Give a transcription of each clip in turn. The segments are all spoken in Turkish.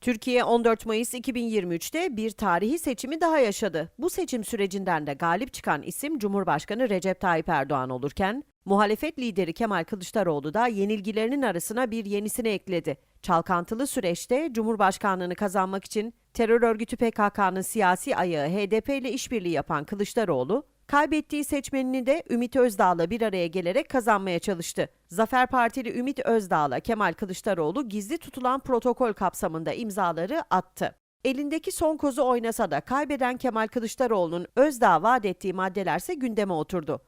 Türkiye 14 Mayıs 2023'te bir tarihi seçimi daha yaşadı. Bu seçim sürecinden de galip çıkan isim Cumhurbaşkanı Recep Tayyip Erdoğan olurken, muhalefet lideri Kemal Kılıçdaroğlu da yenilgilerinin arasına bir yenisini ekledi. Çalkantılı süreçte Cumhurbaşkanlığını kazanmak için terör örgütü PKK'nın siyasi ayağı HDP ile işbirliği yapan Kılıçdaroğlu, Kaybettiği seçmenini de Ümit Özdağ'la bir araya gelerek kazanmaya çalıştı. Zafer Partili Ümit Özdağ'la Kemal Kılıçdaroğlu gizli tutulan protokol kapsamında imzaları attı. Elindeki son kozu oynasa da kaybeden Kemal Kılıçdaroğlu'nun Özdağ vaat ettiği maddelerse gündeme oturdu.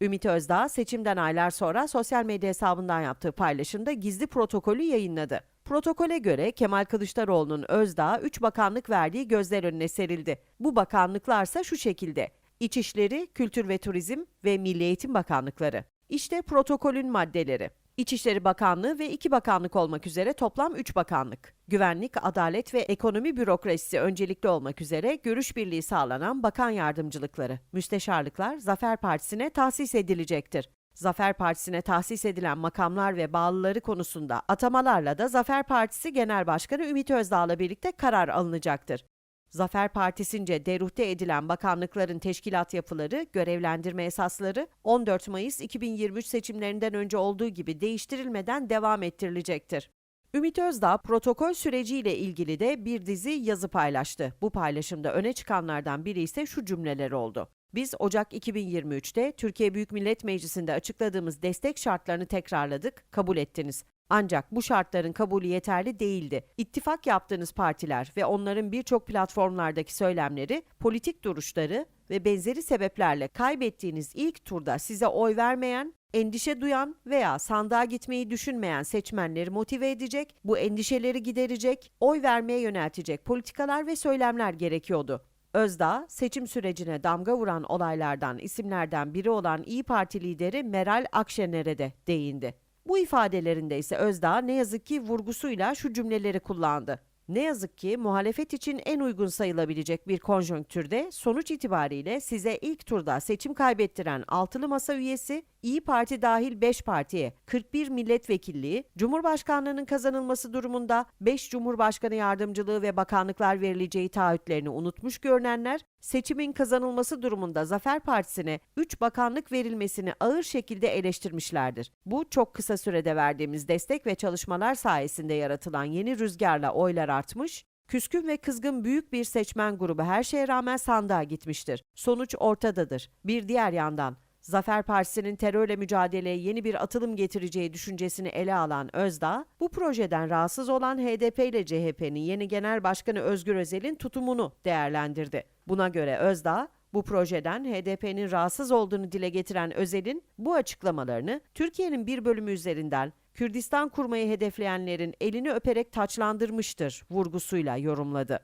Ümit Özdağ seçimden aylar sonra sosyal medya hesabından yaptığı paylaşımda gizli protokolü yayınladı. Protokole göre Kemal Kılıçdaroğlu'nun Özdağ'a 3 bakanlık verdiği gözler önüne serildi. Bu bakanlıklarsa şu şekilde. İçişleri, Kültür ve Turizm ve Milli Eğitim Bakanlıkları. İşte protokolün maddeleri. İçişleri Bakanlığı ve iki bakanlık olmak üzere toplam 3 bakanlık. Güvenlik, adalet ve ekonomi bürokrasisi öncelikli olmak üzere görüş birliği sağlanan bakan yardımcılıkları, müsteşarlıklar Zafer Partisi'ne tahsis edilecektir. Zafer Partisi'ne tahsis edilen makamlar ve bağlıları konusunda atamalarla da Zafer Partisi Genel Başkanı Ümit Özdağ'la birlikte karar alınacaktır. Zafer Partisi'nce deruhte edilen bakanlıkların teşkilat yapıları, görevlendirme esasları 14 Mayıs 2023 seçimlerinden önce olduğu gibi değiştirilmeden devam ettirilecektir. Ümit Özdağ protokol süreciyle ilgili de bir dizi yazı paylaştı. Bu paylaşımda öne çıkanlardan biri ise şu cümleler oldu. Biz Ocak 2023'te Türkiye Büyük Millet Meclisi'nde açıkladığımız destek şartlarını tekrarladık, kabul ettiniz. Ancak bu şartların kabulü yeterli değildi. İttifak yaptığınız partiler ve onların birçok platformlardaki söylemleri, politik duruşları ve benzeri sebeplerle kaybettiğiniz ilk turda size oy vermeyen, endişe duyan veya sandığa gitmeyi düşünmeyen seçmenleri motive edecek, bu endişeleri giderecek, oy vermeye yöneltecek politikalar ve söylemler gerekiyordu. Özdağ, seçim sürecine damga vuran olaylardan isimlerden biri olan İyi Parti lideri Meral Akşener'e de değindi. Bu ifadelerinde ise Özdağ ne yazık ki vurgusuyla şu cümleleri kullandı. Ne yazık ki muhalefet için en uygun sayılabilecek bir konjonktürde sonuç itibariyle size ilk turda seçim kaybettiren altılı masa üyesi İyi Parti dahil 5 partiye 41 milletvekilliği, Cumhurbaşkanlığının kazanılması durumunda 5 Cumhurbaşkanı yardımcılığı ve bakanlıklar verileceği taahhütlerini unutmuş görünenler, seçimin kazanılması durumunda Zafer Partisi'ne 3 bakanlık verilmesini ağır şekilde eleştirmişlerdir. Bu çok kısa sürede verdiğimiz destek ve çalışmalar sayesinde yaratılan yeni rüzgarla oylar artmış, Küskün ve kızgın büyük bir seçmen grubu her şeye rağmen sandığa gitmiştir. Sonuç ortadadır. Bir diğer yandan Zafer Partisi'nin terörle mücadeleye yeni bir atılım getireceği düşüncesini ele alan Özdağ, bu projeden rahatsız olan HDP ile CHP'nin yeni genel başkanı Özgür Özel'in tutumunu değerlendirdi. Buna göre Özdağ, bu projeden HDP'nin rahatsız olduğunu dile getiren Özel'in bu açıklamalarını Türkiye'nin bir bölümü üzerinden Kürdistan kurmayı hedefleyenlerin elini öperek taçlandırmıştır vurgusuyla yorumladı.